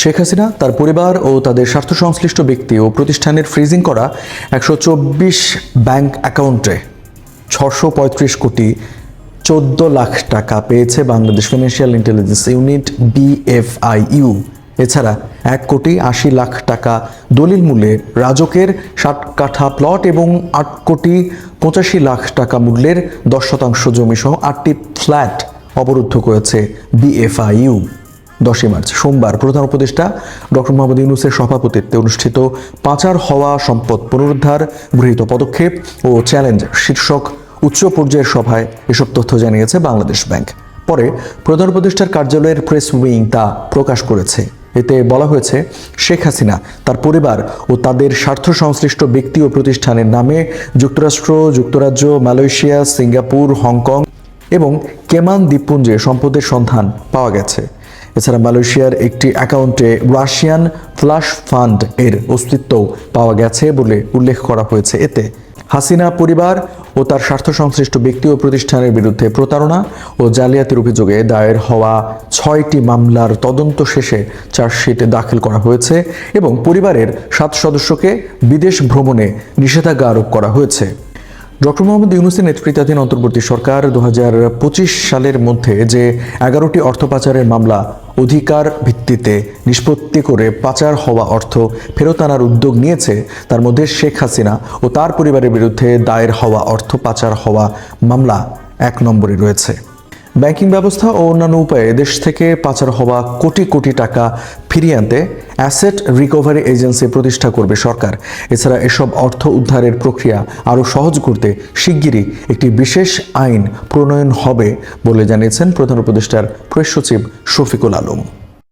শেখ হাসিনা, তার পরিবার ও তাদের স্বার্থ সংশ্লিষ্ট ব্যক্তি ও প্রতিষ্ঠানের ফ্রিজিং করা একশো চব্বিশ ব্যাংক অ্যাকাউন্টে ছশো পঁয়ত্রিশ কোটি চোদ্দ লাখ টাকা পেয়েছে Bangladesh financial intelligence unit BFIU এছাড়া এক কোটি আশি লাখ টাকা দলিল মূল্যে রাজকের ষাট কাঠা প্লট এবং আট কোটি পঁচাশি লাখ টাকা মূল্যের দশ শতাংশ জমি সহ আটটি ফ্ল্যাট অবরুদ্ধ করেছে বিএফআইইউ দশই মার্চ, সোমবার প্রধান উপদেষ্টা ডক্টর মোহাম্মদ ইউনুসের সভাপতিত্বে অনুষ্ঠিত পাচার হওয়া সম্পদ পুনরুদ্ধার, গৃহীত পদক্ষেপ ও চ্যালেঞ্জ শীর্ষক উচ্চ পর্যায়ের সভায় এসব তথ্য জানিয়েছে বাংলাদেশ ব্যাংক। পরে প্রধান উপদেষ্টার কার্যালয়ের প্রেস উইং তা প্রকাশ করেছে। এতে বলা হয়েছে, শেখ হাসিনা, তার পরিবার ও তাদের স্বার্থ সংশ্লিষ্ট ব্যক্তি ও প্রতিষ্ঠানের নামে যুক্তরাষ্ট্র, যুক্তরাজ্য, মালয়েশিয়া, সিঙ্গাপুর, হংকং এবং কেমান দ্বীপপুঞ্জে সম্পদের সন্ধান পাওয়া গেছে। এছাড়া মালয়েশিয়ার একটি অ্যাকাউন্টে রাশিয়ান ফ্লাশ ফান্ড এর অস্তিত্বও পাওয়া গেছে বলে উল্লেখ করা হয়েছে এতে। হাসিনা পরিবার ও তার স্বার্থ সংশ্লিষ্ট ব্যক্তি ও প্রতিষ্ঠানের বিরুদ্ধে প্রতারণা ও জালিয়াতির অভিযোগে দায়ের হওয়া ছয়টি মামলার তদন্ত শেষে চার্জশিট দাখিল করা হয়েছে এবং পরিবারের সাত সদস্যকে বিদেশ ভ্রমণে নিষেধাজ্ঞা আরোপ করা হয়েছে। ডক্টর মোহাম্মদ ইউনুসের নেতৃত্বাধীন অন্তর্বর্তী সরকার দু হাজার পঁচিশ সালের মধ্যে যে এগারোটি অর্থ পাচারের মামলা অধিকার ভিত্তিতে নিষ্পত্তি করে পাচার হওয়া অর্থ ফেরত আনার উদ্যোগ নিয়েছে তার মধ্যে শেখ হাসিনা ও তার পরিবারের বিরুদ্ধে দায়ের হওয়া অর্থ পাচার হওয়া মামলা এক নম্বরে রয়েছে। ব্যাংকিং ব্যবস্থা ও অন্যান্য উপায়ে দেশ থেকে পাচার হওয়া কোটি কোটি টাকা ফিরিয়ে আনতে অ্যাসেট রিকভারি এজেন্সি প্রতিষ্ঠা করবে সরকার। এছাড়া এসব অর্থ উদ্ধারের প্রক্রিয়া আরও সহজ করতে শিগগিরই একটি বিশেষ আইন প্রণয়ন হবে বলে জানিয়েছেন প্রধান উপদেষ্টার প্রেস সচিব শফিকুল আলম।